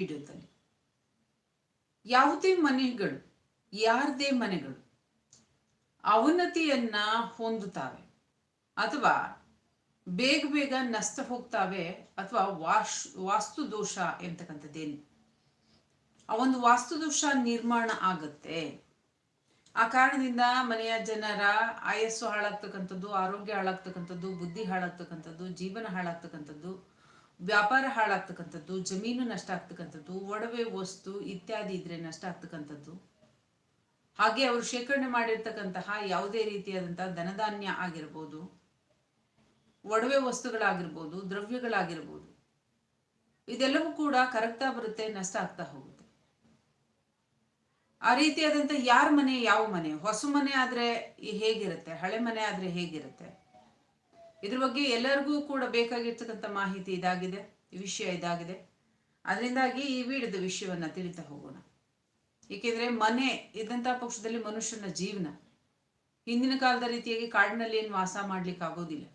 ವಿಡಿಯೋದಲ್ಲಿ ಯಾವುದೇ ಮನೆಗಳು, ಯಾರದೇ ಮನೆಗಳು ಅವನತಿಯನ್ನ ಹೊಂದುತ್ತವೆ ಅಥವಾ ಬೇಗ ಬೇಗ ನಷ್ಟ ಹೋಗ್ತಾವೆ ಅಥವಾ ವಾಶ್ ವಾಸ್ತು ದೋಷ ಎಂತಕ್ಕಂಥದ್ದೇನು? ಆ ಒಂದು ವಾಸ್ತು ದೋಷ ನಿರ್ಮಾಣ ಆಗುತ್ತೆ. ಆ ಕಾರಣದಿಂದ ಮನೆಯ ಜನರ ಆಯಸ್ಸು ಹಾಳಾಗ್ತಕ್ಕಂಥದ್ದು, ಆರೋಗ್ಯ ಹಾಳಾಗ್ತಕ್ಕಂಥದ್ದು, ಬುದ್ಧಿ ಹಾಳಾಗ್ತಕ್ಕಂಥದ್ದು, ಜೀವನ ಹಾಳಾಗ್ತಕ್ಕಂಥದ್ದು ವ್ಯಾಪಾರ ಹಾಳಾಗ್ತಕ್ಕಂಥದ್ದು, ಜಮೀನು ನಷ್ಟ ಆಗ್ತಕ್ಕಂಥದ್ದು, ಒಡವೆ, ವಸ್ತು ಇತ್ಯಾದಿ ಇದ್ರೆ ನಷ್ಟ ಆಗ್ತಕ್ಕಂಥದ್ದು. ಹಾಗೆ ಅವರು ಶೇಖರಣೆ ಮಾಡಿರ್ತಕ್ಕಂತಹ ಯಾವುದೇ ರೀತಿಯಾದಂತಹ ಧನಧಾನ್ಯ ಆಗಿರ್ಬೋದು, ಒಡವೆ ವಸ್ತುಗಳಾಗಿರ್ಬೋದು, ದ್ರವ್ಯಗಳಾಗಿರ್ಬೋದು, ಇದೆಲ್ಲವೂ ಕೂಡ ಕರಗ್ತಾ ಬರುತ್ತೆ, ನಷ್ಟ ಆಗ್ತಾ ಹೋಗುತ್ತೆ. ಆ ರೀತಿಯಾದಂತ ಯಾರ ಮನೆ, ಯಾವ ಮನೆ? ಹೊಸ ಮನೆ ಆದ್ರೆ ಹೇಗಿರುತ್ತೆ? ಹಳೆ ಮನೆ ಆದ್ರೆ ಹೇಗಿರುತ್ತೆ? ಇದ್ರ ಬಗ್ಗೆ ಎಲ್ಲರಿಗೂ ಕೂಡ ಬೇಕಾಗಿರ್ತಕ್ಕಂಥ ಮಾಹಿತಿ ಇದಾಗಿದೆ, ವಿಷಯ ಇದಾಗಿದೆ. ಅದರಿಂದಾಗಿ ಈ ವಿಡಿಯೋದ ವಿಷಯವನ್ನ ತಿಳಿತಾ ಹೋಗೋಣ. ಏಕೆಂದರೆ ಮನೆ ಇದ್ದಂಥ ಪಕ್ಷದಲ್ಲಿ ಮನುಷ್ಯನ ಜೀವನ ಹಿಂದಿನ ಕಾಲದ ರೀತಿಯಾಗಿ ಕಾಡಿನಲ್ಲಿ ಏನು ವಾಸ ಮಾಡ್ಲಿಕ್ಕೆ ಆಗೋದಿಲ್ಲ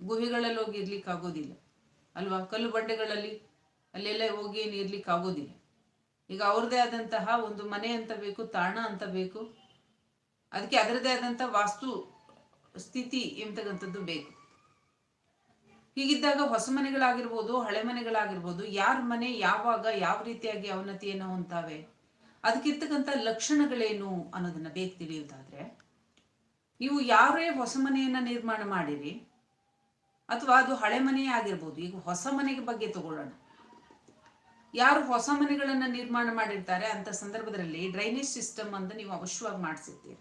ಗುಹೆಗಳಲ್ಲಿ ಹೋಗಿ ಇರ್ಲಿಕ್ಕೆ ಆಗೋದಿಲ್ಲ ಅಲ್ವಾ? ಕಲ್ಲು ಬಂಡೆಗಳಲ್ಲಿ ಅಲ್ಲೆಲ್ಲ ಹೋಗಿ ಏನು ಇರ್ಲಿಕ್ಕೆ ಆಗೋದಿಲ್ಲ ಈಗ ಅವ್ರದ್ದೇ ಆದಂತಹ ಒಂದು ಮನೆ ಅಂತ ಬೇಕು, ತಾಣ ಅಂತ ಬೇಕು, ಅದಕ್ಕೆ ಅದರದೇ ಆದಂಥ ವಾಸ್ತು ಸ್ಥಿತಿ ಎಂತಕ್ಕಂಥದ್ದು ಬೇಕು. ಹೀಗಿದ್ದಾಗ ಹೊಸ ಮನೆಗಳಾಗಿರ್ಬೋದು, ಹಳೆ ಮನೆಗಳಾಗಿರ್ಬೋದು, ಯಾರ ಮನೆ ಯಾವಾಗ ಯಾವ ರೀತಿಯಾಗಿ ಅವನತಿಯನ್ನು ಹೊಂತಾವೆ ಅದಕ್ಕಿರ್ತಕ್ಕಂಥ ಲಕ್ಷಣಗಳೇನು ಅನ್ನೋದನ್ನ ಬೇಗ ತಿಳಿಯುವುದಾದ್ರೆ, ನೀವು ಯಾರೇ ಹೊಸ ಮನೆಯನ್ನ ನಿರ್ಮಾಣ ಮಾಡಿರಿ, ಅಥವಾ ಅದು ಹಳೆ ಮನೆಯೇ ಆಗಿರ್ಬೋದು, ಈಗ ಹೊಸ ಮನೆಗೆ ಬಗ್ಗೆ ತಗೊಳ್ಳೋಣ. ಯಾರು ಹೊಸ ಮನೆಗಳನ್ನ ನಿರ್ಮಾಣ ಮಾಡಿರ್ತಾರೆ, ಅಂತ ಸಂದರ್ಭದಲ್ಲಿ ಡ್ರೈನೇಜ್ ಸಿಸ್ಟಮ್ ಅಂತ ನೀವು ಅವಶ್ಯವಾಗಿ ಮಾಡಿಸಿರ್ತೀರ.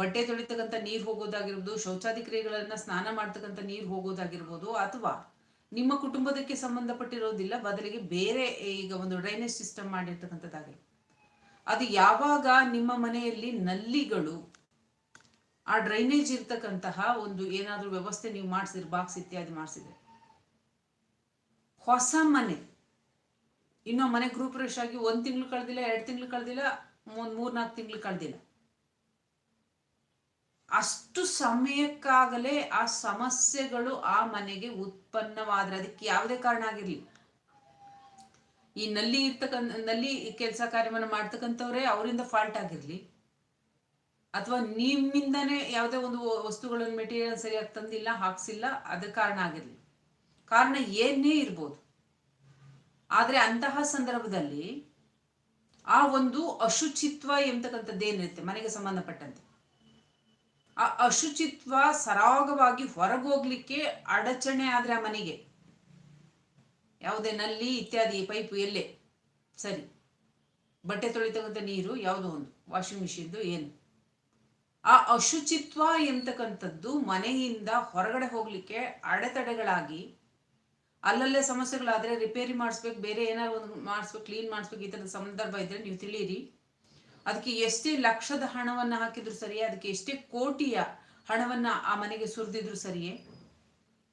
ಬಟ್ಟೆ ತೊಳಿತಕ್ಕಂಥ ನೀರು ಹೋಗೋದಾಗಿರ್ಬೋದು ಶೌಚಾದಿ ಕ್ರಿಯೆಗಳನ್ನ ಸ್ನಾನ ಮಾಡ್ತಕ್ಕಂಥ ನೀರು ಹೋಗೋದಾಗಿರ್ಬೋದು, ಅಥವಾ ನಿಮ್ಮ ಕುಟುಂಬದಕ್ಕೆ ಸಂಬಂಧಪಟ್ಟಿರೋದಿಲ್ಲ, ಬದಲಿಗೆ ಬೇರೆ ಈಗ ಒಂದು ಡ್ರೈನೇಜ್ ಸಿಸ್ಟಮ್ ಮಾಡಿರ್ತಕ್ಕಂಥದ್ದಾಗಿರ್ಬೋದು. ಅದು ಯಾವಾಗ ನಿಮ್ಮ ಮನೆಯಲ್ಲಿ ನಲ್ಲಿಗಳು, ಆ ಡ್ರೈನೇಜ್ ಇರ್ತಕ್ಕಂತಹ ಒಂದು ಏನಾದರೂ ವ್ಯವಸ್ಥೆ ನೀವು ಮಾಡಿಸಿದ್ರೆ ಬಾಕ್ಸ್ ಇತ್ಯಾದಿ ಮಾಡಿಸಿದ್ರೆ, ಹೊಸ ಮನೆ, ಇನ್ನೂ ಮನೆ ಗೃಹಪ್ರವೇಶ ಆಗಿ ಒಂದು ತಿಂಗಳು ಕಳೆದಿಲ್ಲ, ಎರಡು ತಿಂಗಳು ಕಳೆದಿಲ್ಲ, ಒಂದ್ ಮೂರ್ನಾಲ್ಕು ತಿಂಗಳು ಕಳೆದಿಲ್ಲ. ಅಷ್ಟು ಸಮಯಕ್ಕಾಗಲೇ ಆ ಸಮಸ್ಯೆಗಳು ಆ ಮನೆಗೆ ಉತ್ಪನ್ನವಾದ್ರೆ, ಅದಕ್ಕೆ ಯಾವುದೇ ಕಾರಣ ಆಗಿರಲಿ. ಈ ನಲ್ಲಿ ಇರ್ತಕ್ಕಂಥ, ನಲ್ಲಿ ಕೆಲಸ ಕಾರ್ಯವನ್ನು ಮಾಡ್ತಕ್ಕಂಥವ್ರೆ ಅವರಿಂದ ಫಾಲ್ಟ್ ಆಗಿರಲಿ. ಅಥವಾ ನಿಮ್ಮಿಂದನೇ ಯಾವುದೇ ಒಂದು ವಸ್ತುಗಳನ್ನು ಮೆಟೀರಿಯಲ್ ಸರಿಯಾಗಿ ತಂದಿಲ್ಲ, ಹಾಕ್ಸಿಲ್ಲ, ಅದ ಕಾರಣ ಆಗಿರಲಿ. ಕಾರಣ ಏನೇ ಇರ್ಬೋದು. ಆದರೆ ಅಂತಹ ಸಂದರ್ಭದಲ್ಲಿ ಆ ಒಂದು ಅಶುಚಿತ್ವ ಎಂತಕ್ಕಂಥದ್ದೇನಿರುತ್ತೆ ಮನೆಗೆ ಸಂಬಂಧಪಟ್ಟಂತೆ. ಆ ಅಶುಚಿತ್ವ ಸರಾಗವಾಗಿ ಹೊರಗೋಗ್ಲಿಕ್ಕೆ ಅಡಚಣೆ ಆದ್ರೆ ಆ ಮನೆಗೆ. ಯಾವುದೇ ನಲ್ಲಿ ಇತ್ಯಾದಿ ಪೈಪು ಎಲ್ಲೇ. ಸರಿ. ಬಟ್ಟೆ ತೊಳಿತಕ್ಕಂಥ ನೀರು ಯಾವುದೋ ಒಂದು ವಾಷಿಂಗ್ ಮಿಷಿನ್ದು ಏನು. ಆ ಅಶುಚಿತ್ವ ಎಂತಕ್ಕಂಥದ್ದು ಮನೆಯಿಂದ ಹೊರಗಡೆ ಹೋಗ್ಲಿಕ್ಕೆ ಅಡೆತಡೆಗಳಾಗಿ ಅಲ್ಲಲ್ಲೇ ಸಮಸ್ಯೆಗಳಾದ್ರೆ ರಿಪೇರಿ ಮಾಡಿಸ್ಬೇಕು, ಬೇರೆ ಏನಾದ್ರು ಒಂದು ಮಾಡಿಸ್ಬೇಕು ಕ್ಲೀನ್ ಮಾಡಿಸ್ಬೇಕು ಈ ಥರದ ಸಂದರ್ಭ ಇದ್ರೆ ನೀವು ತಿಳಿಯಿರಿ. ಅದಕ್ಕೆ ಎಷ್ಟೇ ಲಕ್ಷದ ಹಣವನ್ನ ಹಾಕಿದ್ರು ಸರಿಯೇ, ಅದಕ್ಕೆ ಎಷ್ಟೇ ಕೋಟಿಯ ಹಣವನ್ನ ಆ ಮನೆಗೆ ಸುರಿದಿದ್ರು ಸರಿಯೇ,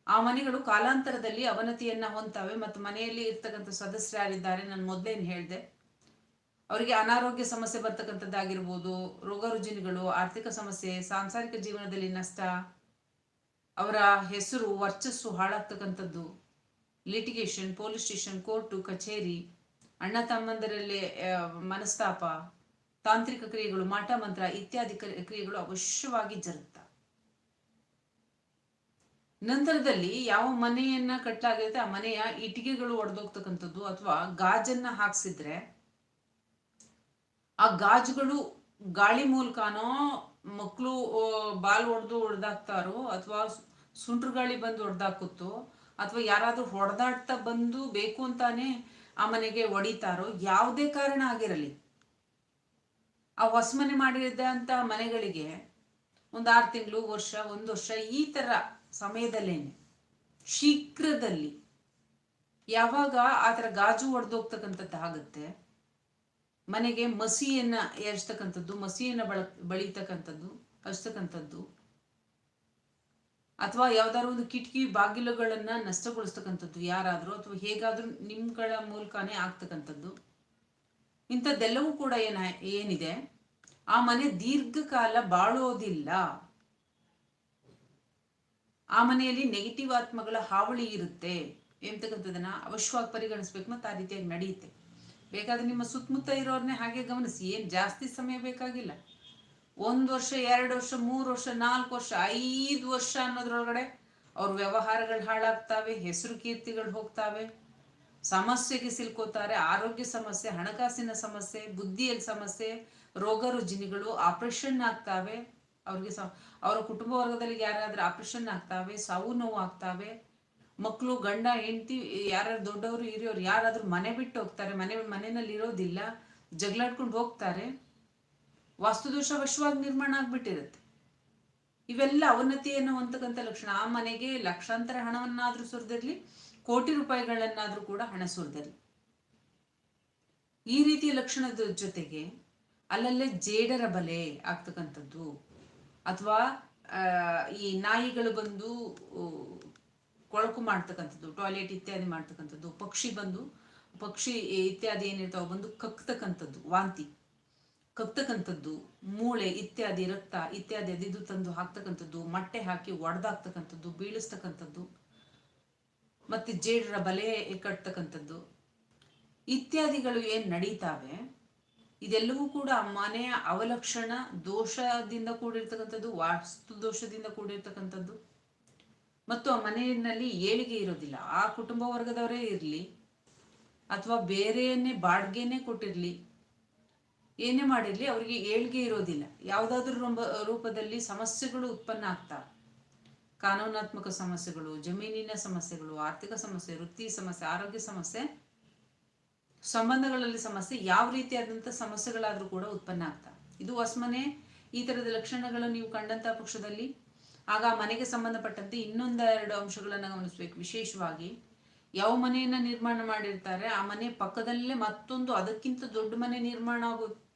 ಆ ಮನೆಗಳು ಕಾಲಾಂತರದಲ್ಲಿ ಅವನತಿಯನ್ನ ಹೊಂತಾವೆ ಮತ್ತು ಮನೆಯಲ್ಲಿ ಇರ್ತಕ್ಕಂಥ ಸದಸ್ಯರು ಯಾರಿದ್ದಾರೆ, ನಾನು ಮೊದಲೇನು ಹೇಳಿದೆ. ಅವರಿಗೆ ಅನಾರೋಗ್ಯ ಸಮಸ್ಯೆ ಬರ್ತಕ್ಕಂಥದ್ದಾಗಿರ್ಬೋದು, ರೋಗ ರುಜಿನಗಳು, ಆರ್ಥಿಕ ಸಮಸ್ಯೆ, ಸಾಂಸಾರಿಕ ಜೀವನದಲ್ಲಿ ನಷ್ಟ, ಅವರ ಹೆಸರು, ವರ್ಚಸ್ಸು ಹಾಳಾಗ್ತಕ್ಕಂಥದ್ದು ಲಿಟಿಗೇಷನ್ ಪೊಲೀಸ್ ಸ್ಟೇಷನ್ ಕೋರ್ಟು ಕಚೇರಿ, ಅಣ್ಣ ತಮ್ಮಂದರಲ್ಲಿ ಮನಸ್ತಾಪ ತಾಂತ್ರಿಕ ಕ್ರಿಯೆಗಳು, ಮಾಟ ಮಂತ್ರ ಇತ್ಯಾದಿ ಕ್ರಿಯೆಗಳು ಅವಶ್ಯವಾಗಿ ಜರುಗ್ತ. ನಂತರದಲ್ಲಿ ಯಾವ ಮನೆಯನ್ನ ಕಟ್ಟಲಾಗಿರುತ್ತೆ ಆ ಮನೆಯ ಇಟ್ಟಿಗೆಗಳು ಒಡೆದೋಗ್ತಕ್ಕಂಥದ್ದು ಅಥವಾ ಗಾಜನ್ನ ಹಾಕ್ಸಿದ್ರೆ, ಆ ಗಾಜುಗಳು ಗಾಳಿ ಮೂಲಕನೋ ಮಕ್ಕಳು ಬಾಲ್ ಒಡೆದು ಒಡೆದಾಕ್ತಾರೋ ಅಥವಾ ಸುಂಟ್ರು ಗಾಳಿ ಬಂದು ಒಡೆದಾಕುತ್ತೋ ಅಥವಾ ಯಾರಾದ್ರೂ ಹೊಡೆದಾಡ್ತಾ ಬಂದು ಬೇಕು ಅಂತಾನೆ ಆ ಮನೆಗೆ ಒಡಿತಾರೋ, ಯಾವುದೇ ಕಾರಣ ಆಗಿರಲಿ. ಆ ಹೊಸ ಮನೆ ಮಾಡಿದಂತ ಮನೆಗಳಿಗೆ ಒಂದು ಆರು ತಿಂಗಳು, ವರ್ಷ, ಒಂದು ವರ್ಷ ಈ ತರ ಸಮಯದಲ್ಲೇನೆ, ಶೀಘ್ರದಲ್ಲಿ ಯಾವಾಗ ಆ ಥರ ಗಾಜು ಒಡೆದೋಗ್ತಕ್ಕಂಥದ್ದು ಆಗುತ್ತೆ, ಮನೆಗೆ ಮಸಿಯನ್ನ ಎರಿಸ್ತಕ್ಕಂಥದ್ದು ಮಸಿಯನ್ನ ಬಳ, ಬಳಿತಕ್ಕಂಥದ್ದು, ಹಚ್ತಕ್ಕಂಥದ್ದು, ಅಥವಾ ಯಾವ್ದಾದ್ರು ಒಂದು ಕಿಟಕಿ ಬಾಗಿಲುಗಳನ್ನು ನಷ್ಟಗೊಳಿಸ್ತಕ್ಕಂಥದ್ದು ಯಾರಾದರೂ, ಅಥವಾ ಹೇಗಾದರೂ ನಿಮ್ಗಳ ಮೂಲಕನೇ ಆಗ್ತಕ್ಕಂಥದ್ದು ಇಂಥದ್ದೆಲ್ಲವೂ ಕೂಡ ಏನ, ಏನಿದೆ? ಆ ಮನೆ ದೀರ್ಘಕಾಲ ಬಾಳೋದಿಲ್ಲ. ಆ ಮನೆಯಲ್ಲಿ ನೆಗೆಟಿವ್ ಆತ್ಮಗಳ ಹಾವಳಿ ಇರುತ್ತೆ. ಎಂತಕ್ಕಂಥದ್ದನ್ನ ಅವಶ್ಯವಾಗಿ ಪರಿಗಣಿಸ್ಬೇಕು ಮತ್ತು ಆ ರೀತಿಯಾಗಿ ನಡೆಯುತ್ತೆ. ಬೇಕಾದ್ರೆ ನಿಮ್ಮ ಸುತ್ತಮುತ್ತ ಇರೋರ್ನೇ ಹಾಗೆ ಗಮನಿಸಿ. ಏನು ಜಾಸ್ತಿ ಸಮಯ ಬೇಕಾಗಿಲ್ಲ. ಒಂದು ವರ್ಷ, ಎರಡು ವರ್ಷ, ಮೂರು ವರ್ಷ, ನಾಲ್ಕು ವರ್ಷ, ಐದು ವರ್ಷ ಅನ್ನೋದ್ರೊಳಗಡೆ ಅವ್ರ ವ್ಯವಹಾರಗಳು ಹಾಳಾಗ್ತಾವೆ, ಹೆಸರು ಕೀರ್ತಿಗಳು ಹೋಗ್ತಾವೆ. ಸಮಸ್ಯೆಗೆ ಸಿಲ್ಕೋತಾರೆ, ಆರೋಗ್ಯ ಸಮಸ್ಯೆ, ಹಣಕಾಸಿನ ಸಮಸ್ಯೆ, ಬುದ್ಧಿಯಲ್ಲಿ ಸಮಸ್ಯೆ, ರೋಗ ರುಜಿನಿಗಳು ಆಪರೇಷನ್ ಆಗ್ತಾವೆ. ಅವ್ರಿಗೆ ಅವರ ಕುಟುಂಬ ವರ್ಗದಲ್ಲಿ ಯಾರಾದ್ರೂ ಆಪರೇಷನ್ ಆಗ್ತಾವೆ, ಸಾವು ನೋವು ಆಗ್ತಾವೆ. ಮಕ್ಕಳು ಗಂಡ, ಹೆಂಡತಿ, ಯಾರ್ಯಾರು ದೊಡ್ಡವರು, ಹಿರಿಯವ್ರು, ಯಾರಾದ್ರೂ ಮನೆ ಬಿಟ್ಟು ಹೋಗ್ತಾರೆ, ಮನೆ, ಮನೆಯಲ್ಲಿ ಇರೋದಿಲ್ಲ, ಜಗಳಾಡ್ಕೊಂಡು ಹೋಗ್ತಾರೆ. ವಾಸ್ತುದೋಷ ವಶವಾಗಿ ನಿರ್ಮಾಣ ಆಗ್ಬಿಟ್ಟಿರುತ್ತೆ. ಇವೆಲ್ಲ ಅವನತಿಯನ್ನು ಅಂತಕ್ಕಂಥ ಲಕ್ಷಣ. ಆ ಮನೆಗೆ ಲಕ್ಷಾಂತರ ಹಣವನ್ನಾದ್ರೂ ಸುರಿದಿರ್ಲಿ ಕೋಟಿ ರೂಪಾಯಿಗಳನ್ನಾದರೂ ಕೂಡ ಹಣ ಸುರಿದಿರ್ಲಿ ಈ ರೀತಿಯ ಲಕ್ಷಣದ ಜೊತೆಗೆ ಅಲ್ಲಲ್ಲೇ ಜೇಡರ ಬಲೆ ಆಗ್ತಕ್ಕಂಥದ್ದು, ಅಥವಾ ಈ ನಾಯಿಗಳು ಬಂದು ಕೊಳಕು ಮಾಡ್ತಕ್ಕಂಥದ್ದು, ಟಾಯ್ಲೆಟ್ ಇತ್ಯಾದಿ ಮಾಡ್ತಕ್ಕಂಥದ್ದು, ಪಕ್ಷಿ ಬಂದು, ಪಕ್ಷಿ ಇತ್ಯಾದಿ ಏನಿರ್ತಾವ ಬಂದು ಕಕ್ತಕ್ಕಂಥದ್ದು, ವಾಂತಿ. ಕಕ್ತಕ್ಕಂಥದ್ದು, ಮೂಳೆ ಇತ್ಯಾದಿ, ರಕ್ತ ಇತ್ಯಾದಿ ಅದಿದು ತಂದು ಹಾಕ್ತಕ್ಕಂಥದ್ದು, ಮೊಟ್ಟೆ ಹಾಕಿ ಒಡೆದಾಕ್ತಕ್ಕಂಥದ್ದು, ಬೀಳಿಸ್ತಕ್ಕಂಥದ್ದು ಮತ್ತೆ ಜೇಡರ ಬಲೆ ಕಟ್ತಕ್ಕಂಥದ್ದು. ಇತ್ಯಾದಿಗಳು ಏನು ನಡೀತಾವೆ, ಇದೆಲ್ಲವೂ ಕೂಡ ಮನೆಯ ಅವಲಕ್ಷಣ ದೋಷದಿಂದ ಕೂಡಿರ್ತಕ್ಕಂಥದ್ದು, ವಾಸ್ತು ದೋಷದಿಂದ ಕೂಡಿರ್ತಕ್ಕಂಥದ್ದು. ಮತ್ತು ಆ ಮನೆಯಲ್ಲಿ ಏಳಿಗೆ ಇರೋದಿಲ್ಲ, ಆ ಕುಟುಂಬ ವರ್ಗದವರೇ ಇರಲಿ, ಅಥವಾ ಬೇರೆಯನ್ನೇ ಬಾಡ್ಗೆನೆ ಕೊಟ್ಟಿರಲಿ, ಏನೇ ಮಾಡಿರಲಿ, ಅವರಿಗೆ ಏಳ್ಗೆ ಇರೋದಿಲ್ಲ. ಯಾವುದಾದ್ರೂ ರೂಪದಲ್ಲಿ ಸಮಸ್ಯೆಗಳು ಉತ್ಪನ್ನ ಆಗ್ತಾವೆ ಕಾನೂನಾತ್ಮಕ ಸಮಸ್ಯೆಗಳು, ಜಮೀನಿನ ಸಮಸ್ಯೆಗಳು, ಆರ್ಥಿಕ ಸಮಸ್ಯೆ, ವೃತ್ತಿ ಸಮಸ್ಯೆ, ಆರೋಗ್ಯ ಸಮಸ್ಯೆ, ಸಂಬಂಧಗಳಲ್ಲಿ ಸಮಸ್ಯೆ ಯಾವ ರೀತಿಯಾದಂಥ ಸಮಸ್ಯೆಗಳಾದರೂ ಕೂಡ ಉತ್ಪನ್ನ ಆಗ್ತಾ. ಇದು ಹೊಸ್ಮನೆ, ಈ ತರದ ಲಕ್ಷಣಗಳು ನೀವು ಕಂಡಂತ ಪಕ್ಷದಲ್ಲಿ. ಆಗ ಮನೆಗೆ ಸಂಬಂಧಪಟ್ಟಂತೆ ಇನ್ನೊಂದೆರಡು ಅಂಶಗಳನ್ನು ಗಮನಿಸಬೇಕು. ವಿಶೇಷವಾಗಿ, ಯಾವ ಮನೆಯನ್ನ ನಿರ್ಮಾಣ ಮಾಡಿರ್ತಾರೆ, ಆ ಮನೆ ಪಕ್ಕದಲ್ಲೇ ಮತ್ತೊಂದು ಅದಕ್ಕಿಂತ ದೊಡ್ಡ ಮನೆ ನಿರ್ಮಾಣ ಆಗೋದು.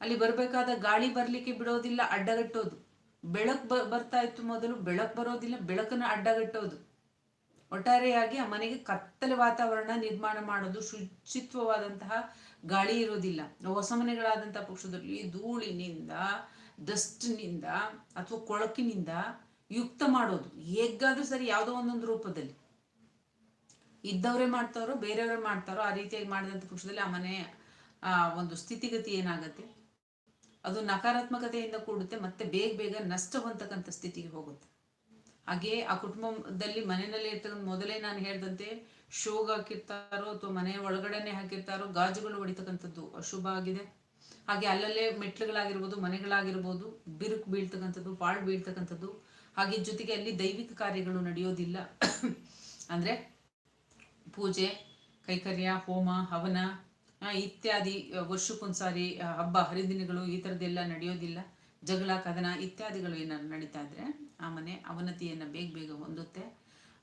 ಅಲ್ಲಿ ಬರಬೇಕಾದ ಗಾಳಿ ಬರ್ಲಿಕ್ಕೆ ಬಿಡೋದಿಲ್ಲ, ಅಡ್ಡಗಟ್ಟೋದು. ಬೆಳಕು ಬ ಬರ್ತಾ ಇತ್ತು ಮೊದಲು, ಬೆಳಕು ಬರೋದಿಲ್ಲ, ಬೆಳಕನ್ನು ಅಡ್ಡಗಟ್ಟೋದು. ಒಟ್ಟಾರೆಯಾಗಿ ಆ ಮನೆಗೆ ಕತ್ತಲೆ ವಾತಾವರಣ ನಿರ್ಮಾಣ ಮಾಡೋದು, ಶುಚಿತ್ವವಾದಂತಹ ಗಾಳಿ ಇರೋದಿಲ್ಲ. ಹೊಸ ಮನೆಗಳಾದಂತಹ ಪಕ್ಷದಲ್ಲಿ ಧೂಳಿನಿಂದ, ಡಸ್ಟ್ನಿಂದ ಅಥವಾ ಕೊಳಕಿನಿಂದ ಯುಕ್ತ ಮಾಡೋದು. ಹೇಗಾದ್ರೂ ಸರಿ ಯಾವುದೋ ಒಂದೊಂದು ರೂಪದಲ್ಲಿ. ಇದ್ದವರೇ ಮಾಡ್ತಾರೋ, ಬೇರೆಯವರೇ ಮಾಡ್ತಾರೋ, ಆ ರೀತಿಯಾಗಿ ಮಾಡಿದಂಥ ಪಕ್ಷದಲ್ಲಿ ಆ ಮನೆ ಒಂದು ಸ್ಥಿತಿಗತಿ ಏನಾಗತ್ತೆ? ಅದು ನಕಾರಾತ್ಮಕತೆಯಿಂದ ಕೂಡುತ್ತೆ, ಮತ್ತೆ ಬೇಗ ಬೇಗ ನಷ್ಟ ಹೊಂದತಕ್ಕಂಥ ಸ್ಥಿತಿಗೆ ಹೋಗುತ್ತೆ. ಹಾಗೆ ಆ ಕುಟುಂಬದಲ್ಲಿ ಮನೆಯಲ್ಲಿ ಇರ್ತಕ್ಕಂಥ, ಮೊದಲೇ ನಾನು ಹೇಳ್ದಂತೆ ಶೋಗ ಹಾಕಿರ್ತಾರೋ ಅಥವಾ ಮನೆಯ ಒಳಗಡೆನೆ ಹಾಕಿರ್ತಾರೋ, ಗಾಜುಗಳು ಹೊಡಿತಕ್ಕಂಥದ್ದು ಅಶುಭ ಆಗಿದೆ. ಹಾಗೆ ಅಲ್ಲಲ್ಲೇ ಮೆಟ್ಲುಗಳಾಗಿರ್ಬೋದು ಮನೆಗಳಾಗಿರ್ಬೋದು, ಬಿರುಕು ಬೀಳ್ತಕ್ಕಂಥದ್ದು, ಪಾಳು ಬೀಳ್ತಕ್ಕಂಥದ್ದು, ಹಾಗೆ ಜೊತೆಗೆ ಅಲ್ಲಿ ದೈವಿಕ ಕಾರ್ಯಗಳು ನಡೆಯೋದಿಲ್ಲ. ಅಂದ್ರೆ ಪೂಜೆ, ಕೈಕರ್ಯ, ಹೋಮ, ಹವನ ಇತ್ಯಾದಿ ವರ್ಷಕ್ಕೊಂದ್ಸಾರಿ ಹಬ್ಬ, ಹರಿದಿನಗಳು ಈ ಥರದ್ದೆಲ್ಲ ನಡೆಯೋದಿಲ್ಲ. ಜಗಳ, ಕದನ ಇತ್ಯಾದಿಗಳು ಏನಾದ್ರು ನಡೀತಾ ಇದ್ರೆ ಆ ಮನೆ ಅವನತಿಯನ್ನು ಬೇಗ ಬೇಗ ಹೊಂದುತ್ತೆ.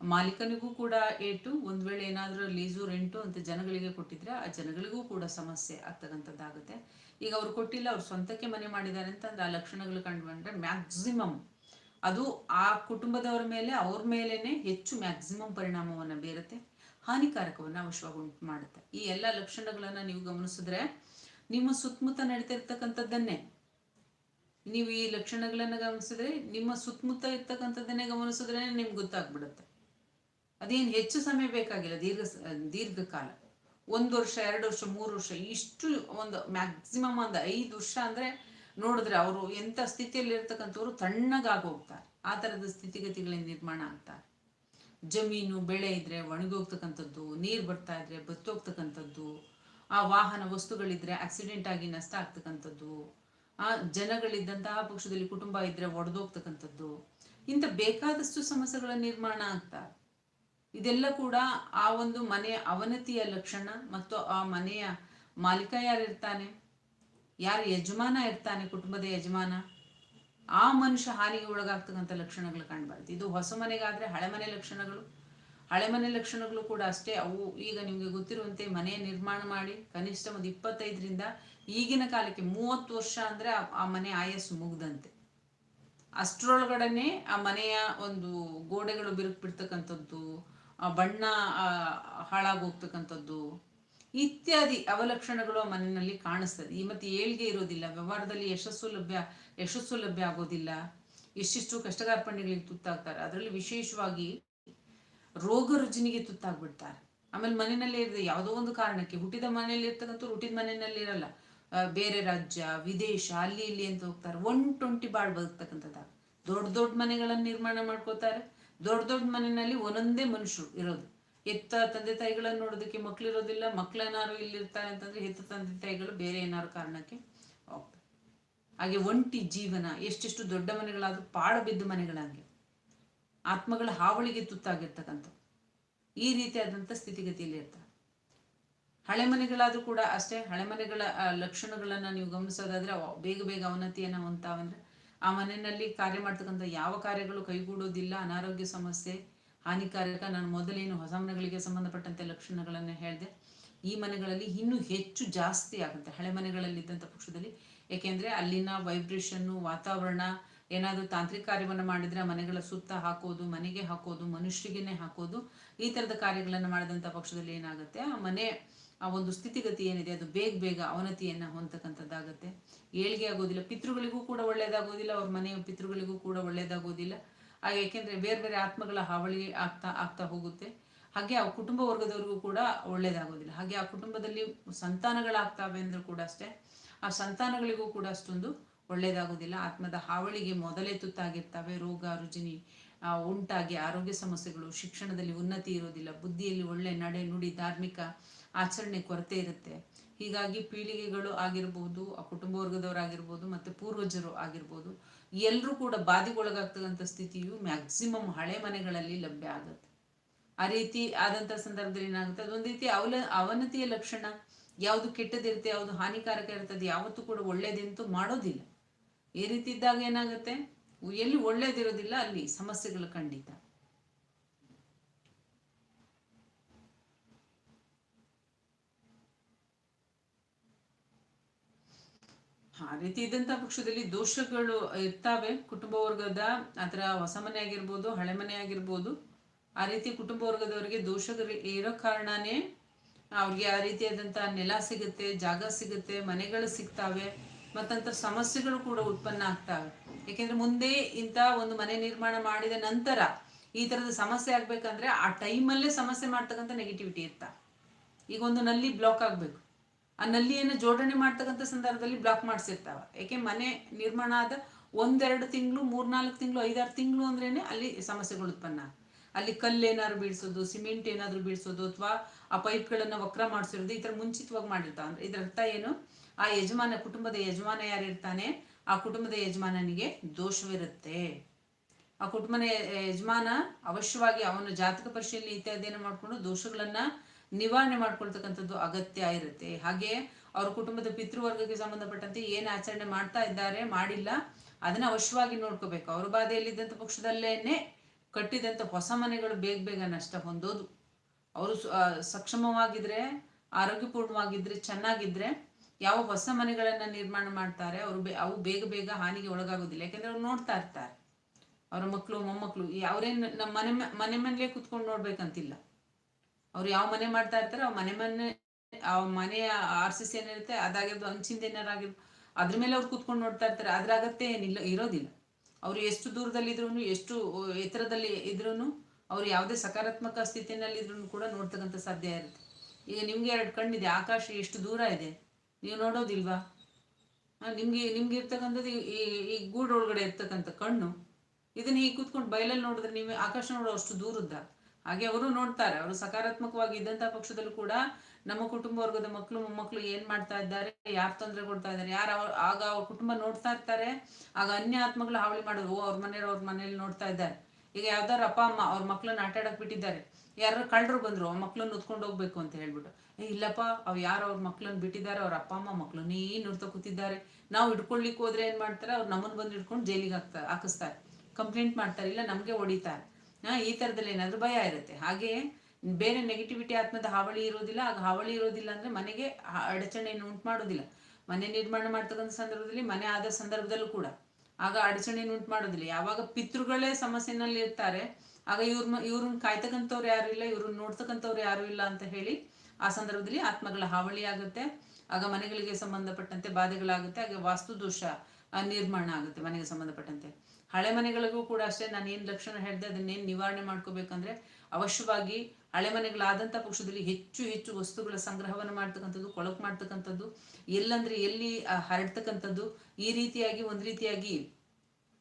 ಮಾಲೀಕನಿಗೂ ಕೂಡ ಏಟು, ಒಂದು ವೇಳೆ ಏನಾದರೂ ಲೀಸು, ರೆಂಟು ಅಂತ ಜನಗಳಿಗೆ ಕೊಟ್ಟಿದ್ರೆ ಆ ಜನಗಳಿಗೂ ಕೂಡ ಸಮಸ್ಯೆ ಆಗ್ತಕ್ಕಂಥದ್ದಾಗುತ್ತೆ. ಈಗ ಅವ್ರು ಕೊಟ್ಟಿಲ್ಲ, ಅವ್ರು ಸ್ವಂತಕ್ಕೆ ಮನೆ ಮಾಡಿದ್ದಾರೆ ಅಂತಂದ್ರೆ ಆ ಲಕ್ಷಣಗಳು ಕಂಡು ಬಂದ್ರೆ ಮ್ಯಾಕ್ಸಿಮಮ್ ಅದು ಆ ಕುಟುಂಬದವರ ಮೇಲೆ, ಅವ್ರ ಮೇಲೇ ಹೆಚ್ಚು ಮ್ಯಾಕ್ಸಿಮಮ್ ಪರಿಣಾಮವನ್ನು ಬೀರುತ್ತೆ. ಹಾನಿಕಾರಕವನ್ನು ಅವಶ್ಯವಾಗಿ ಉಂಟು ಮಾಡುತ್ತೆ. ಈ ಎಲ್ಲ ಲಕ್ಷಣಗಳನ್ನು ನೀವು ಗಮನಿಸಿದ್ರೆ ನಿಮ್ಮ ಸುತ್ತಮುತ್ತ ನಡೀತಿರ್ತಕ್ಕಂಥದ್ದನ್ನೇ, ನೀವು ಈ ಲಕ್ಷಣಗಳನ್ನು ಗಮನಿಸಿದ್ರೆ ನಿಮ್ಮ ಸುತ್ತಮುತ್ತ ಇರ್ತಕ್ಕಂಥದ್ದನ್ನೇ ಗಮನಿಸಿದ್ರೆ ನಿಮ್ಗೆ ಗೊತ್ತಾಗ್ಬಿಡುತ್ತೆ. ಅದೇನು ಹೆಚ್ಚು ಸಮಯ ಬೇಕಾಗಿಲ್ಲ, ದೀರ್ಘ ದೀರ್ಘಕಾಲ. ಒಂದು ವರ್ಷ, ಎರಡು ವರ್ಷ, ಮೂರು ವರ್ಷ, ಇಷ್ಟು ಒಂದು ಮ್ಯಾಕ್ಸಿಮಮ್ ಒಂದು ಐದು ವರ್ಷ ಅಂದ್ರೆ ನೋಡಿದ್ರೆ ಅವರು ಎಂಥ ಸ್ಥಿತಿಯಲ್ಲಿ ಇರ್ತಕ್ಕಂಥವ್ರು ತಣ್ಣಗಾಗಿ ಹೋಗ್ತಾರೆ. ಆ ಥರದ ಸ್ಥಿತಿಗತಿಗಳಿಂದ ನಿರ್ಮಾಣ ಆಗ್ತಾರೆ. ಜಮೀನು, ಬೆಳೆ ಇದ್ರೆ ಒಣಗೋಗ್ತಕ್ಕಂಥದ್ದು, ನೀರು ಬರ್ತಾ ಇದ್ರೆ ಬತ್ತೋಗ್ತಕ್ಕಂಥದ್ದು, ಆ ವಾಹನ ವಸ್ತುಗಳಿದ್ರೆ ಆಕ್ಸಿಡೆಂಟ್ ಆಗಿ ನಷ್ಟ ಆಗ್ತಕ್ಕಂಥದ್ದು, ಆ ಜನಗಳಿದ್ದಂತಹ ಪಕ್ಷದಲ್ಲಿ ಕುಟುಂಬ ಇದ್ರೆ ಒಡೆದೋಗ್ತಕ್ಕಂಥದ್ದು, ಇಂಥ ಬೇಕಾದಷ್ಟು ಸಮಸ್ಯೆಗಳ ನಿರ್ಮಾಣ ಆಗ್ತಾ. ಇದೆಲ್ಲ ಕೂಡ ಆ ಒಂದು ಮನೆಯ ಅವನತಿಯ ಲಕ್ಷಣ ಮತ್ತು ಆ ಮನೆಯ ಮಾಲೀಕ ಯಾರಿರ್ತಾನೆ? ಯಾರು ಯಜಮಾನ ಇರ್ತಾನೆ ಕುಟುಂಬದ ಯಜಮಾನ? ಆ ಮನುಷ್ಯ ಹಾನಿಗೆ ಒಳಗಾಗ್ತಕ್ಕಂಥ ಲಕ್ಷಣಗಳು ಕಾಣಬಾರ್ದು ಇದು ಹೊಸ ಮನೆಗಾದರೆ ಹಳೆ ಮನೆ ಲಕ್ಷಣಗಳು. ಹಳೆ ಮನೆ ಲಕ್ಷಣಗಳು ಕೂಡ ಅಷ್ಟೇ. ಅವು ಈಗ ನಿಮಗೆ ಗೊತ್ತಿರುವಂತೆ ಮನೆ ನಿರ್ಮಾಣ ಮಾಡಿ ಕನಿಷ್ಠ ಒಂದು ಇಪ್ಪತ್ತೈದರಿಂದ ಈಗಿನ ಕಾಲಕ್ಕೆ ಮೂವತ್ತು ವರ್ಷ ಅಂದರೆ ಆ ಮನೆ ಆಯಸ್ಸು ಮುಗ್ದಂತೆ. ಅಷ್ಟರೊಳಗಡೆ ಆ ಮನೆಯ ಒಂದು ಗೋಡೆಗಳು ಬಿರುಕು ಬಿಡ್ತಕ್ಕಂಥದ್ದು ಬಣ್ಣ ಹಾಳಾಗೋಗ್ತಕ್ಕಂಥದ್ದು ಇತ್ಯಾದಿ ಅವಲಕ್ಷಣಗಳು ಮನೆಯಲ್ಲಿ ಕಾಣಿಸ್ತದೆ. ಈ ಮತ್ತೆ ಏಳ್ಗೆ ಇರೋದಿಲ್ಲ, ವ್ಯವಹಾರದಲ್ಲಿ ಯಶಸ್ಸು ಲಭ್ಯ ಯಶಸ್ಸು ಲಭ್ಯ ಆಗೋದಿಲ್ಲ. ಎಷ್ಟಿಷ್ಟು ಕಷ್ಟಕಾರ್ಪಣ್ಯಗಳಿಗೆ ತುತ್ತಾಗ್ತಾರೆ. ಅದರಲ್ಲಿ ವಿಶೇಷವಾಗಿ ರೋಗ ರುಜಿನಿಗೆ ತುತ್ತಾಗ್ಬಿಡ್ತಾರೆ. ಆಮೇಲೆ ಮನೆಯಲ್ಲೇ ಇರದೆ ಯಾವುದೋ ಒಂದು ಕಾರಣಕ್ಕೆ ಹುಟ್ಟಿದ ಮನೆಯಲ್ಲಿ ಇರ್ತಕ್ಕಂಥ ಹುಟ್ಟಿದ ಮನೆಯಲ್ಲಿ ಇರಲ್ಲ. ಬೇರೆ ರಾಜ್ಯ, ವಿದೇಶ, ಅಲ್ಲಿ ಇಲ್ಲಿ ಅಂತ ಹೋಗ್ತಾರೆ. ಒನ್ ಟ್ವೆಂಟಿ ಬಾಳ್ ಬದುಕ್ತಕ್ಕಂಥದ್ದು ದೊಡ್ಡ ದೊಡ್ಡ ಮನೆಗಳನ್ನು ನಿರ್ಮಾಣ ಮಾಡ್ಕೋತಾರೆ. ದೊಡ್ಡ ದೊಡ್ಡ ಮನೆಯಲ್ಲಿ ಒಂದೊಂದೇ ಮನುಷ್ಯರು ಇರೋದು. ಎತ್ತ ತಂದೆ ತಾಯಿಗಳನ್ನು ನೋಡೋದಕ್ಕೆ ಮಕ್ಳು ಇರೋದಿಲ್ಲ ಮಕ್ಳೇನಾರು ಇಲ್ಲಿ ಇರ್ತಾರೆ ಅಂತಂದ್ರೆ ಹೆತ್ತ ತಂದೆ ತಾಯಿಗಳು ಬೇರೆ ಏನಾದ್ರು ಕಾರಣಕ್ಕೆ ಹೋಗ್ತಾರೆ. ಹಾಗೆ ಒಂಟಿ ಜೀವನ, ಎಷ್ಟೆಷ್ಟು ದೊಡ್ಡ ಮನೆಗಳಾದ್ರೂ ಪಾಳು ಬಿದ್ದ ಮನೆಗಳಂಗೆ ಆತ್ಮಗಳ ಹಾವಳಿಗೆ ತುತ್ತಾಗಿರ್ತಕ್ಕಂಥ ಈ ರೀತಿಯಾದಂಥ ಸ್ಥಿತಿಗತಿಯಲ್ಲಿ ಇರ್ತಾರೆ. ಹಳೆ ಮನೆಗಳಾದ್ರೂ ಕೂಡ ಅಷ್ಟೇ, ಹಳೆ ಮನೆಗಳ ಲಕ್ಷಣಗಳನ್ನ ನೀವು ಗಮನಿಸೋದಾದ್ರೆ ಬೇಗ ಬೇಗ ಅವನತಿಯನ್ನ ಹೊಂತಾವಂದ್ರೆ ಆ ಮನೆಯಲ್ಲಿ ಕಾರ್ಯ ಮಾಡ್ತಕ್ಕಂಥ ಯಾವ ಕಾರ್ಯಗಳು ಕೈಗೂಡೋದಿಲ್ಲ, ಅನಾರೋಗ್ಯ ಸಮಸ್ಯೆ ಹಾನಿಕಾರಕ. ನಾನು ಮೊದಲೇನು ಹೊಸ ಮನೆಗಳಿಗೆ ಸಂಬಂಧಪಟ್ಟಂತೆ ಲಕ್ಷಣಗಳನ್ನು ಹೇಳಿದೆ. ಈ ಮನೆಗಳಲ್ಲಿ ಇನ್ನೂ ಹೆಚ್ಚು ಜಾಸ್ತಿ ಆಗುತ್ತೆ. ಹಳೆ ಮನೆಗಳಲ್ಲಿ ಇದ್ದಂಥ ಪಕ್ಷದಲ್ಲಿ. ಏಕೆಂದರೆ ಅಲ್ಲಿನ ವೈಬ್ರೇಷನ್ನು ವಾತಾವರಣ, ಏನಾದರೂ ತಾಂತ್ರಿಕ ಕಾರ್ಯವನ್ನು ಮಾಡಿದರೆ ಮನೆಗಳ ಸುತ್ತ ಹಾಕೋದು, ಮನೆಗೆ ಹಾಕೋದು, ಮನುಷ್ಯರಿಗೇನೆ ಹಾಕೋದು, ಈ ಥರದ ಕಾರ್ಯಗಳನ್ನು ಮಾಡಿದಂಥ ಪಕ್ಷದಲ್ಲಿ ಏನಾಗುತ್ತೆ? ಆ ಮನೆ, ಆ ಒಂದು ಸ್ಥಿತಿಗತಿ ಏನಿದೆ, ಅದು ಬೇಗ ಬೇಗ ಅವನತಿಯನ್ನು ಹೊಂದತಕ್ಕಂಥದ್ದಾಗುತ್ತೆ. ಏಳಿಗೆ ಆಗೋದಿಲ್ಲ ಪಿತೃಗಳಿಗೂ ಕೂಡ ಒಳ್ಳೆಯದಾಗೋದಿಲ್ಲ ಅವ್ರ ಮನೆಯ ಪಿತೃಗಳಿಗೂ ಕೂಡ ಒಳ್ಳೇದಾಗೋದಿಲ್ಲ. ಹಾಗೆ ಯಾಕೆಂದ್ರೆ ಬೇರೆ ಬೇರೆ ಆತ್ಮಗಳ ಹಾವಳಿ ಆಗ್ತಾ ಆಗ್ತಾ ಹೋಗುತ್ತೆ. ಹಾಗೆ ಆ ಕುಟುಂಬ ವರ್ಗದವ್ರಿಗೂ ಕೂಡ ಒಳ್ಳೇದಾಗೋದಿಲ್ಲ. ಹಾಗೆ ಆ ಕುಟುಂಬದಲ್ಲಿ ಸಂತಾನಗಳಾಗ್ತಾವೆ ಅಂದರೂ ಕೂಡ ಅಷ್ಟೇ, ಆ ಸಂತಾನಗಳಿಗೂ ಕೂಡ ಅಷ್ಟೊಂದು ಒಳ್ಳೇದಾಗೋದಿಲ್ಲ. ಆತ್ಮದ ಹಾವಳಿಗೆ ಮೊದಲೇ ತುತ್ತಾಗಿರ್ತವೆ. ರೋಗ, ರುಜಿನಿ ಉಂಟಾಗಿ ಆರೋಗ್ಯ ಸಮಸ್ಯೆಗಳು, ಶಿಕ್ಷಣದಲ್ಲಿ ಉನ್ನತಿ ಇರೋದಿಲ್ಲ. ಬುದ್ಧಿಯಲ್ಲಿ ಒಳ್ಳೆ ನಡೆ, ನುಡಿ, ಧಾರ್ಮಿಕ ಆಚರಣೆ, ಕೊರತೆ ಇರುತ್ತೆ. ಹೀಗಾಗಿ ಪೀಳಿಗೆಗಳು ಆಗಿರ್ಬೋದು, ಆ ಕುಟುಂಬ ವರ್ಗದವರಾಗಿರ್ಬೋದು, ಮತ್ತು ಪೂರ್ವಜರು ಆಗಿರ್ಬೋದು ಎಲ್ಲರೂ ಕೂಡ ಬಾಧೆಗೊಳಗಾಗ್ತಕ್ಕಂಥ ಸ್ಥಿತಿಯು ಮ್ಯಾಕ್ಸಿಮಮ್ ಹಳೆ ಮನೆಗಳಲ್ಲಿ ಲಭ್ಯ ಆಗುತ್ತೆ. ಆ ರೀತಿ ಆದಂಥ ಸಂದರ್ಭದಲ್ಲಿ ಏನಾಗುತ್ತೆ? ಅದೊಂದು ರೀತಿ ಅವಲ, ಅವನತಿಯ ಲಕ್ಷಣ ಯಾವುದು ಕೆಟ್ಟದಿರುತ್ತೆ, ಯಾವುದು ಹಾನಿಕಾರಕ ಇರುತ್ತೆ ಅದು ಯಾವತ್ತೂ ಕೂಡ ಒಳ್ಳೇದಂತೂ ಮಾಡೋದಿಲ್ಲ. ಈ ರೀತಿ ಇದ್ದಾಗ ಏನಾಗುತ್ತೆ? ಎಲ್ಲಿ ಒಳ್ಳೇದಿರೋದಿಲ್ಲ, ಅಲ್ಲಿ ಸಮಸ್ಯೆಗಳು ಖಂಡಿತ. ಆ ರೀತಿ ಇದ್ದಂಥ ಪಕ್ಷದಲ್ಲಿ ದೋಷಗಳು ಇರ್ತಾವೆ. ಕುಟುಂಬ ವರ್ಗದ ಅದರ ಹೊಸ ಮನೆ ಆಗಿರ್ಬೋದು, ಹಳೆ ಮನೆ ಆಗಿರ್ಬೋದು. ಆ ರೀತಿ ಕುಟುಂಬ ವರ್ಗದವರಿಗೆ ದೋಷಗಳು ಇರೋ ಕಾರಣನೇ ಅವ್ರಿಗೆ ಆ ರೀತಿಯಾದಂಥ ನೆಲ ಸಿಗುತ್ತೆ, ಜಾಗ ಸಿಗುತ್ತೆ, ಮನೆಗಳು ಸಿಗ್ತಾವೆ. ಮತ್ತಂಥ ಸಮಸ್ಯೆಗಳು ಕೂಡ ಉತ್ಪನ್ನ ಆಗ್ತಾವೆ. ಯಾಕೆಂದ್ರೆ ಮುಂದೆ ಇಂಥ ಒಂದು ಮನೆ ನಿರ್ಮಾಣ ಮಾಡಿದ ನಂತರ ಈ ಥರದ ಸಮಸ್ಯೆ ಆಗ್ಬೇಕಂದ್ರೆ ಆ ಟೈಮಲ್ಲೇ ಸಮಸ್ಯೆ ಮಾಡ್ತಕ್ಕಂಥ ನೆಗೆಟಿವಿಟಿ ಇರ್ತಾ. ಈಗ ಒಂದು ನಲ್ಲಿ ಬ್ಲಾಕ್ ಆಗಬೇಕು. ಆ ನಲ್ಲಿಯನ್ನು ಜೋಡಣೆ ಮಾಡ್ತಕ್ಕಂಥ ಸಂದರ್ಭದಲ್ಲಿ ಬ್ಲಾಕ್ ಮಾಡಿಸಿರ್ತಾವ. ಯಾಕೆ ಮನೆ ನಿರ್ಮಾಣ ಆದ ಒಂದೆರಡು ತಿಂಗಳು, ಮೂರ್ನಾಲ್ಕು ತಿಂಗಳು, ಐದಾರು ತಿಂಗಳು ಅಂದ್ರೇನೆ ಅಲ್ಲಿ ಸಮಸ್ಯೆಗಳು ಉತ್ಪನ್ನ. ಅಲ್ಲಿ ಕಲ್ಲು ಏನಾದ್ರು ಬೀಳ್ಸೋದು, ಸಿಮೆಂಟ್ ಏನಾದ್ರು ಬೀಳ್ಸೋದು ಅಥವಾ ಆ ಪೈಪ್ಗಳನ್ನು ವಕ್ರ ಮಾಡಿಸಿರೋದು ಈ ಥರ ಮುಂಚಿತವಾಗಿ ಮಾಡಿರ್ತಾವ. ಅಂದ್ರೆ ಇದರ ಅರ್ಥ ಏನು? ಆ ಯಜಮಾನ, ಕುಟುಂಬದ ಯಜಮಾನ ಯಾರಿರ್ತಾನೆ ಆ ಕುಟುಂಬದ ಯಜಮಾನನಿಗೆ ದೋಷವಿರುತ್ತೆ. ಆ ಕುಟುಂಬನ ಯಜಮಾನ ಅವಶ್ಯವಾಗಿ ಅವನ ಜಾತಕ ಪರಿಶೀಲನೆ ಇತ್ಯಾದಿಯನ್ನು ಮಾಡಿಕೊಂಡು ದೋಷಗಳನ್ನ ನಿವಾರಣೆ ಮಾಡ್ಕೊಳ್ತಕ್ಕಂಥದ್ದು ಅಗತ್ಯ ಇರುತ್ತೆ. ಹಾಗೆ ಅವ್ರ ಕುಟುಂಬದ ಪಿತೃವರ್ಗಕ್ಕೆ ಸಂಬಂಧಪಟ್ಟಂತೆ ಏನು ಆಚರಣೆ ಮಾಡ್ತಾ ಇದ್ದಾರೆ, ಮಾಡಿಲ್ಲ, ಅದನ್ನ ಅವಶ್ಯವಾಗಿ ನೋಡ್ಕೋಬೇಕು. ಅವ್ರ ಬಾಧೆಯಲ್ಲಿದ್ದಂಥ ಪಕ್ಷದಲ್ಲೇನೆ ಕಟ್ಟಿದಂಥ ಹೊಸ ಮನೆಗಳು ಬೇಗ ಬೇಗ ನಷ್ಟ ಹೊಂದೋದು. ಅವರು ಸಕ್ಷಮವಾಗಿದ್ರೆ, ಆರೋಗ್ಯಪೂರ್ಣವಾಗಿದ್ರೆ, ಚೆನ್ನಾಗಿದ್ರೆ ಯಾವ ಹೊಸ ಮನೆಗಳನ್ನ ನಿರ್ಮಾಣ ಮಾಡ್ತಾರೆ, ಅವರು ಅವು ಬೇಗ ಬೇಗ ಹಾನಿಗೆ ಒಳಗಾಗೋದಿಲ್ಲ. ಯಾಕಂದ್ರೆ ಅವ್ರು ನೋಡ್ತಾ ಇರ್ತಾರೆ. ಅವರ ಮಕ್ಕಳು ಮೊಮ್ಮಕ್ಕಳು ಅವರೇನು ನಮ್ಮ ಮನೆ ಮನೆ ಮನೇಲೇ ಕುತ್ಕೊಂಡು ನೋಡ್ಬೇಕಂತಿಲ್ಲ. ಅವ್ರು ಯಾವ ಮನೆ ಮಾಡ್ತಾ ಇರ್ತಾರೆ ಆ ಮನೆ ಮನೆ ಆ ಮನೆಯ ಆರ್ ಸಿ ಸಿ ಏನಿರುತ್ತೆ ಅದಾಗಿರ್ಬೋದು ಹಂಚಿಂದ ಏನಾರಾಗಿರ್ದು ಅದ್ರ ಮೇಲೆ ಅವ್ರು ಕುತ್ಕೊಂಡು ನೋಡ್ತಾ ಇರ್ತಾರೆ. ಅದ್ರ ಅಗತ್ಯ ಏನಿಲ್ಲ, ಇರೋದಿಲ್ಲ. ಅವ್ರು ಎಷ್ಟು ದೂರದಲ್ಲಿ ಇದ್ರು ಎಷ್ಟು ಎತ್ತರದಲ್ಲಿ ಇದ್ರೂ ಅವ್ರು ಯಾವುದೇ ಸಕಾರಾತ್ಮಕ ಸ್ಥಿತಿನಲ್ಲಿ ಇದ್ರು ಕೂಡ ನೋಡ್ತಕ್ಕಂಥ ಸಾಧ್ಯ ಇರುತ್ತೆ. ಈಗ ನಿಮ್ಗೆ ಎರಡು ಕಣ್ಣಿದೆ, ಆಕಾಶ ಎಷ್ಟು ದೂರ ಇದೆ? ನೀವು ನೋಡೋದಿಲ್ವಾ? ನಿಮ್ಗೆ ನಿಮ್ಗೆ ಇರ್ತಕ್ಕಂಥದ್ದು ಈ- ಈ ಗೂಡೊಳಗಡೆ ಇರ್ತಕ್ಕಂಥ ಕಣ್ಣು, ಇದನ್ನ ಹೀಗೆ ಕೂತ್ಕೊಂಡು ಬಯಲಲ್ಲಿ ನೋಡಿದ್ರೆ ನೀವು ಆಕಾಶ ನೋಡೋ ಅಷ್ಟು ದೂರದ್ದ? ಹಾಗೆ ಅವರು ನೋಡ್ತಾರೆ, ಅವರು ಸಕಾರಾತ್ಮಕವಾಗಿ ಇದ್ದಂತ ಪಕ್ಷದಲ್ಲೂ ಕೂಡ ನಮ್ಮ ಕುಟುಂಬ ವರ್ಗದ ಮಕ್ಕಳು ಮೊಮ್ಮಕ್ಕಳು ಏನ್ ಮಾಡ್ತಾ ಇದ್ದಾರೆ, ಯಾರು ತೊಂದರೆ ಕೊಡ್ತಾ ಇದ್ದಾರೆ, ಯಾರು ಆಗ ಅವ್ರ ಕುಟುಂಬ ನೋಡ್ತಾ ಇರ್ತಾರೆ, ಆಗ ಅನ್ಯ ಆತ್ಮಗಳು ಹಾವಳಿ ಮಾಡೋದು ಅವ್ರ ಮನೆಯವ್ರು ಅವ್ರ ಮನೇಲಿ ನೋಡ್ತಾ ಇದ್ದಾರೆ. ಈಗ ಯಾವ್ದಾರು ಅಪ್ಪ, ಅಮ್ಮ, ಅವ್ರ ಮಕ್ಳನ್ನ ಆಟ ಆಡಕ್ ಬಿಟ್ಟಿದ್ದಾರೆ, ಯಾರು ಕಳ್ಳರು ಬಂದ್ರು, ಅವ್ರ ಮಕ್ಳನ್ನ ಹೊತ್ಕೊಂಡು ಹೋಗ್ಬೇಕು ಅಂತ ಹೇಳ್ಬಿಟ್ಟು, ಏ, ಇಲ್ಲಪ್ಪ, ಅವ್ ಯಾರು ಅವ್ರ ಮಕ್ಳನ್ನ ಬಿಟ್ಟಿದ್ದಾರೆ, ಅವ್ರ ಅಪ್ಪ, ಅಮ್ಮ ಮಕ್ಳನ್ನೇ ನೋಡ್ತಾ ಕೂತಿದ್ದಾರೆ. ನಾವು ಹಿಡ್ಕೊಳ್ಲಿಕ್ಕೆ ಹೋದ್ರೆ ಏನ್ ಮಾಡ್ತಾರೆ, ಅವ್ರು ನಮ್ಮನ್ನ ಬಂದು ಹಿಡ್ಕೊಂಡು ಜೈಲಿಗೆ ಹಾಕ್ತಾರೆ ಹಾಕಿಸ್ತಾರೆ. ಕಂಪ್ಲೇಂಟ್ ಮಾಡ್ತಾರೆ, ಇಲ್ಲ ನಮ್ಗೆ ಹೊಡಿತಾರೆ. ಈ ಥರದಲ್ಲಿ ಏನಾದರೂ ಭಯ ಇರುತ್ತೆ. ಹಾಗೆ ಬೇರೆ ನೆಗೆಟಿವಿಟಿ ಆತ್ಮದ ಹಾವಳಿ ಇರೋದಿಲ್ಲ ಆಗ ಹಾವಳಿ ಇರೋದಿಲ್ಲ ಅಂದ್ರೆ ಮನೆಗೆ ಅಡಚಣೆ ಅಡಚಣೆಯನ್ನು ಉಂಟು ಮಾಡೋದಿಲ್ಲ ಮನೆ ನಿರ್ಮಾಣ ಮಾಡ್ತಕ್ಕಂಥ ಸಂದರ್ಭದಲ್ಲಿ ಮನೆ ಆದ ಸಂದರ್ಭದಲ್ಲೂ ಕೂಡ. ಆಗ ಅಡಚಣೆಯನ್ನು ಉಂಟು ಮಾಡೋದಿಲ್ಲ ಯಾವಾಗ ಪಿತೃಗಳೇ ಸಮಸ್ಯೆನಲ್ಲಿ ಇರ್ತಾರೆ, ಆಗ ಇವ್ರ ಇವ್ರನ್ನ ಕಾಯ್ತಕ್ಕಂಥವ್ರು ಯಾರು ಇಲ್ಲ, ಇವ್ರನ್ನ ನೋಡ್ತಕ್ಕಂಥವ್ರು ಯಾರು ಇಲ್ಲ ಅಂತ ಹೇಳಿ ಆ ಸಂದರ್ಭದಲ್ಲಿ ಆತ್ಮಗಳ ಹಾವಳಿ ಆಗುತ್ತೆ. ಆಗ ಮನೆಗಳಿಗೆ ಸಂಬಂಧಪಟ್ಟಂತೆ ಬಾಧೆಗಳಾಗುತ್ತೆ. ಹಾಗೆ ವಾಸ್ತು ದೋಷ ನಿರ್ಮಾಣ ಆಗುತ್ತೆ ಮನೆಗೆ ಸಂಬಂಧಪಟ್ಟಂತೆ. ಹಳೆ ಮನೆಗಳಿಗೂ ಕೂಡ ಅಷ್ಟೇ ನಾನು ಏನು ಲಕ್ಷಣ ಹೇಳಿದೆ ಅದನ್ನೇನು ನಿವಾರಣೆ ಮಾಡ್ಕೋಬೇಕಂದ್ರೆ ಅವಶ್ಯವಾಗಿ ಹಳೆ ಮನೆಗಳಾದಂಥ ಪಕ್ಷದಲ್ಲಿ ಹೆಚ್ಚು ಹೆಚ್ಚು ವಸ್ತುಗಳ ಸಂಗ್ರಹವನ್ನು ಮಾಡ್ತಕ್ಕಂಥದ್ದು, ಕೊಳಕು ಮಾಡ್ತಕ್ಕಂಥದ್ದು, ಎಲ್ಲಂದ್ರೆ ಎಲ್ಲಿ ಹರಡ್ತಕ್ಕಂಥದ್ದು, ಈ ರೀತಿಯಾಗಿ ಒಂದು ರೀತಿಯಾಗಿ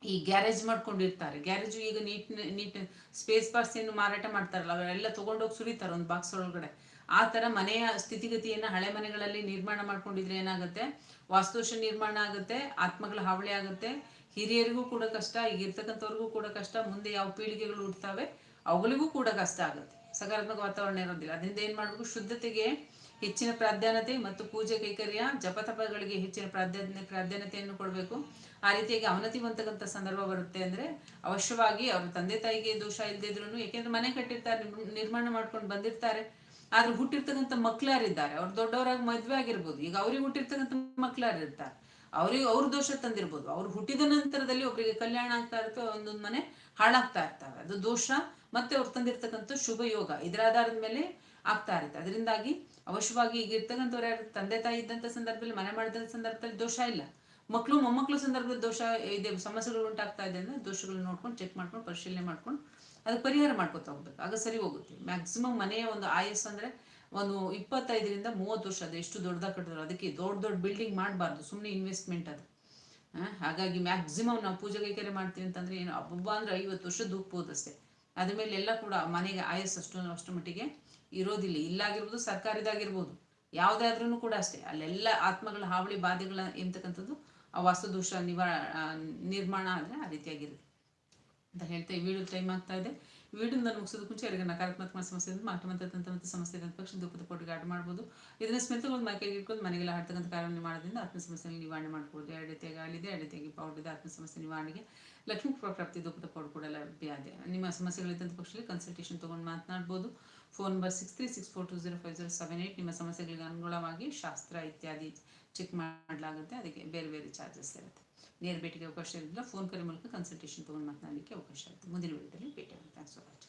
ಈ ಗ್ಯಾರೇಜ್ ಮಾಡ್ಕೊಂಡಿರ್ತಾರೆ. ಗ್ಯಾರೇಜ್ ಈಗ ನೀಟ್ ನೀಟ್ ಸ್ಪೇಸ್ ಬಾಕ್ಸ್ ಏನು ಮಾರಾಟ ಮಾಡ್ತಾರಲ್ಲ, ಅವರೆಲ್ಲ ತಗೊಂಡೋಗಿ ಸುರಿತಾರೆ ಒಂದು ಬಾಕ್ಸ್ ಒಳಗಡೆ. ಆ ಥರ ಮನೆಯ ಸ್ಥಿತಿಗತಿಯನ್ನು ಹಳೆ ಮನೆಗಳಲ್ಲಿ ನಿರ್ಮಾಣ ಮಾಡ್ಕೊಂಡಿದ್ರೆ ಏನಾಗುತ್ತೆ? ವಾಸ್ತುಶ ನಿರ್ಮಾಣ ಆಗುತ್ತೆ, ಆತ್ಮಗಳ ಹಾವಳಿ ಆಗುತ್ತೆ ಹಿರಿಯರಿಗೂ ಕೂಡ ಕಷ್ಟ ಈಗ ಇರ್ತಕ್ಕಂಥವ್ರಿಗೂ ಕೂಡ ಕಷ್ಟ, ಮುಂದೆ ಯಾವ ಪೀಳಿಗೆಗಳು ಹುಡ್ತಾವೆ ಅವುಗಳಿಗೂ ಕೂಡ ಕಷ್ಟ ಆಗುತ್ತೆ. ಸಕಾರಾತ್ಮಕ ವಾತಾವರಣ ಇರೋದಿಲ್ಲ. ಅದರಿಂದ ಏನು ಮಾಡಬೇಕು? ಶುದ್ಧತೆಗೆ ಹೆಚ್ಚಿನ ಪ್ರಾಧಾನ್ಯತೆ ಮತ್ತು ಪೂಜೆ ಕೈಕರ್ಯ, ಜಪತಪಗಳಿಗೆ ಹೆಚ್ಚಿನ ಪ್ರಾಧಾನ್ಯ ಪ್ರಾಧಾನ್ಯತೆಯನ್ನು ಕೊಡಬೇಕು. ಆ ರೀತಿಯಾಗಿ ಅವನತಿ ಬಂತಕ್ಕಂಥ ಸಂದರ್ಭ ಬರುತ್ತೆ ಅಂದ್ರೆ ಅವಶ್ಯವಾಗಿ ಅವ್ರ ತಂದೆ ತಾಯಿಗೆ ದೋಷ ಇಲ್ಲದೇ ಇದ್ರು ಯಾಕೆಂದ್ರೆ ಮನೆ ಕಟ್ಟಿರ್ತಾರೆ, ನಿರ್ಮ- ನಿರ್ಮಾಣ ಮಾಡ್ಕೊಂಡು ಬಂದಿರ್ತಾರೆ. ಆದ್ರೆ ಹುಟ್ಟಿರ್ತಕ್ಕಂಥ ಮಕ್ಳಾರಿದ್ದಾರೆ. ಅವ್ರು ದೊಡ್ಡವರಾಗಿ ಮದ್ವೆ ಆಗಿರ್ಬೋದು. ಈಗ ಅವ್ರಿಗೆ ಹುಟ್ಟಿರ್ತಕ್ಕಂಥ ಮಕ್ಳಾರಿರ್ತಾರೆ. ಅವ್ರಿಗೆ ಅವ್ರ ದೋಷ ತಂದಿರ್ಬೋದು. ಅವ್ರು ಹುಟ್ಟಿದ ನಂತರದಲ್ಲಿ ಒಬ್ಬರಿಗೆ ಕಲ್ಯಾಣ ಆಗ್ತಾ ಇರ್ತವೆ ಒಂದೊಂದು ಮನೆ ಹಾಳಾಗ್ತಾ ಇರ್ತವೆ. ಅದು ದೋಷ ಮತ್ತೆ ಅವ್ರು ತಂದಿರ್ತಕ್ಕಂಥ ಶುಭ ಯೋಗ ಇದರ ಆಧಾರದ ಮೇಲೆ ಆಗ್ತಾ ಇರುತ್ತೆ. ಅದರಿಂದಾಗಿ ಅವಶ್ಯವಾಗಿ ಈಗ ಇರ್ತಕ್ಕಂಥವ್ರು ಯಾರು ತಂದೆ ತಾಯಿ ಇದ್ದಂಥ ಸಂದರ್ಭದಲ್ಲಿ, ಮನೆ ಮಾಡಿದಂಥ ಸಂದರ್ಭದಲ್ಲಿ ದೋಷ ಇಲ್ಲ. ಮಕ್ಕಳು ಮೊಮ್ಮಕ್ಕಳು ಸಂದರ್ಭದಲ್ಲಿ ದೋಷ ಇದೆ, ಸಮಸ್ಯೆಗಳು ಉಂಟಾಗ್ತಾ ಇದೆ ಅಂದ್ರೆ ದೋಷಗಳನ್ನ ನೋಡ್ಕೊಂಡು ಚೆಕ್ ಮಾಡ್ಕೊಂಡು ಪರಿಶೀಲನೆ ಮಾಡ್ಕೊಂಡು ಅದಕ್ಕೆ ಪರಿಹಾರ ಮಾಡ್ಕೊತಾ ಹೋಗ್ಬೇಕು. ಆಗ ಸರಿ ಹೋಗುತ್ತೆ. ಮ್ಯಾಕ್ಸಿಮಮ್ ಮನೆಯ ಒಂದು ಆಯಸ್ಸು ಅಂದ್ರೆ ಒಂದು ಇಪ್ಪತ್ತೈದರಿಂದ ಮೂವತ್ತು ವರ್ಷ ಅದು ಎಷ್ಟು ದೊಡ್ಡದಾಗ ಕಟ್ಟಿದ್ರು. ಅದಕ್ಕೆ ದೊಡ್ಡ ದೊಡ್ಡ ಬಿಲ್ಡಿಂಗ್ ಮಾಡಬಾರ್ದು ಸುಮ್ಮನೆ ಇನ್ವೆಸ್ಟ್ಮೆಂಟ್ ಅದು. ಹಾಗಾಗಿ ಮ್ಯಾಕ್ಸಿಮಮ್ ನಾವು ಪೂಜೆ ಕೈಕರ್ಯ ಮಾಡ್ತೀವಿ ಅಂತಂದ್ರೆ ಏನು, ಹಬ್ಬ ಅಂದ್ರೆ ಐವತ್ತು ವರ್ಷ ದೂಕ್ಬೋದು ಅಷ್ಟೇ. ಅದ್ರ ಮೇಲೆ ಎಲ್ಲ ಕೂಡ ಮನೆಗೆ ಆಯಸ್ ಅಷ್ಟು ಅಷ್ಟು ಮಟ್ಟಿಗೆ ಇರೋದಿಲ್ಲ. ಇಲ್ಲಾಗಿರ್ಬೋದು ಸರ್ಕಾರಿದಾಗಿರ್ಬೋದು ಯಾವುದಾದ್ರೂ ಕೂಡ ಅಷ್ಟೇ. ಅಲ್ಲೆಲ್ಲ ಆತ್ಮಗಳ ಹಾವಳಿ ಬಾಧೆಗಳ ಎಂತಕ್ಕಂಥದ್ದು, ಆ ವಾಸ್ತುದೋಷ ನಿವಾರ ನಿರ್ಮಾಣ ಆದರೆ ಆ ರೀತಿಯಾಗಿರುತ್ತೆ. ಅಂತ ಹೇಳ್ತಾ ಈ ವಿಡಿಯೋ ಟೈಮ್ ಆಗ್ತಾ ಇದೆ. ವಿಡಿಯೋ ನಾನು ಮುಗಿಸೋದಕ್ಕೆ ಮುಂಚೆ ಯಾರಿಗೆ ನಕಾರಾತ್ಮಕ ಸಮಸ್ಯೆ ಇದ್ದು ಮಾಟ ಮತ್ತು ತಂತ್ರ ಮತ್ತು ಸಮಸ್ಯೆ ಇದ್ದ ಪಕ್ಷ ದುಃಖದ ಪೋಟಿಗೆ ಆಟ ಮಾಡ್ಬೋದು. ಇದನ್ನ ಸ್ಮಿತಗೊಂಡು ಮೈಕೈಗೆ ಇಟ್ಕೊಂಡು ಮನೆಗೆಲ್ಲ ಹಾಡ್ತಕ್ಕಂಥ ಕಾರ್ಯವನ್ನು ಮಾಡೋದ್ರಿಂದ ಆತ್ಮ ಸಮಸ್ಯೆ ನಿವಾರಣೆ ಮಾಡ್ಬೋದು. ಎರಡು ರೀತಿಯಾಗಿ ಆಲಿದೆ ಎರಡು ರೀತಿಯಾಗಿ ಪೌಡ್ ಇದೆ, ಆತ್ಮ ಸಮಸ್ಯೆ ನಿವಾರಣೆಗೆ. ಲಕ್ಷ್ಮೀ ಪ್ರಾಪ್ತಿ ದುಃಖದ ಪೌಡ್ ಕೂಡ ಲಭ್ಯ ಇದೆ. ನಿಮ್ಮ ಸಮಸ್ಯೆಗಳಿದ್ದಂಥ ಪಕ್ಷದಲ್ಲಿ ಕನ್ಸಲ್ಟೇಷನ್ ತೊಗೊಂಡು ಮಾತನಾಡ್ಬೋದು. Phone number six three six four two zero five zero seven eight ನಿಮ್ಮ ಸಮಸ್ಯೆಗಳಿಗೆ ಅನುಗುಣವಾಗಿ ಶಾಸ್ತ್ರ ಇತ್ಯಾದಿ ಚೆಕ್ ಮಾಡಲಾಗುತ್ತೆ. ಅದಕ್ಕೆ ಬೇರೆ ಬೇರೆ ಚಾರ್ಜಸ್ ಇರುತ್ತೆ. ನೇರ ಭೇಟಿಗೆ ಅವಕಾಶ ಇರೋದ್ರಿಂದ ಫೋನ್ ಕರೆ ಮೂಲಕ ಕನ್ಸಲ್ಟೇಷನ್ ತೊಗೊಂಡು ಮಾತನಾಡಲಿಕ್ಕೆ ಅವಕಾಶ ಇರುತ್ತೆ ಮುಂದಿನ ವಿಡಿಯೋದಲ್ಲಿ ಭೇಟಿ ಆಗುತ್ತೆ ಥ್ಯಾಂಕ್ಸ್ ಫಾರ್ ವಾಚಿಂಗ್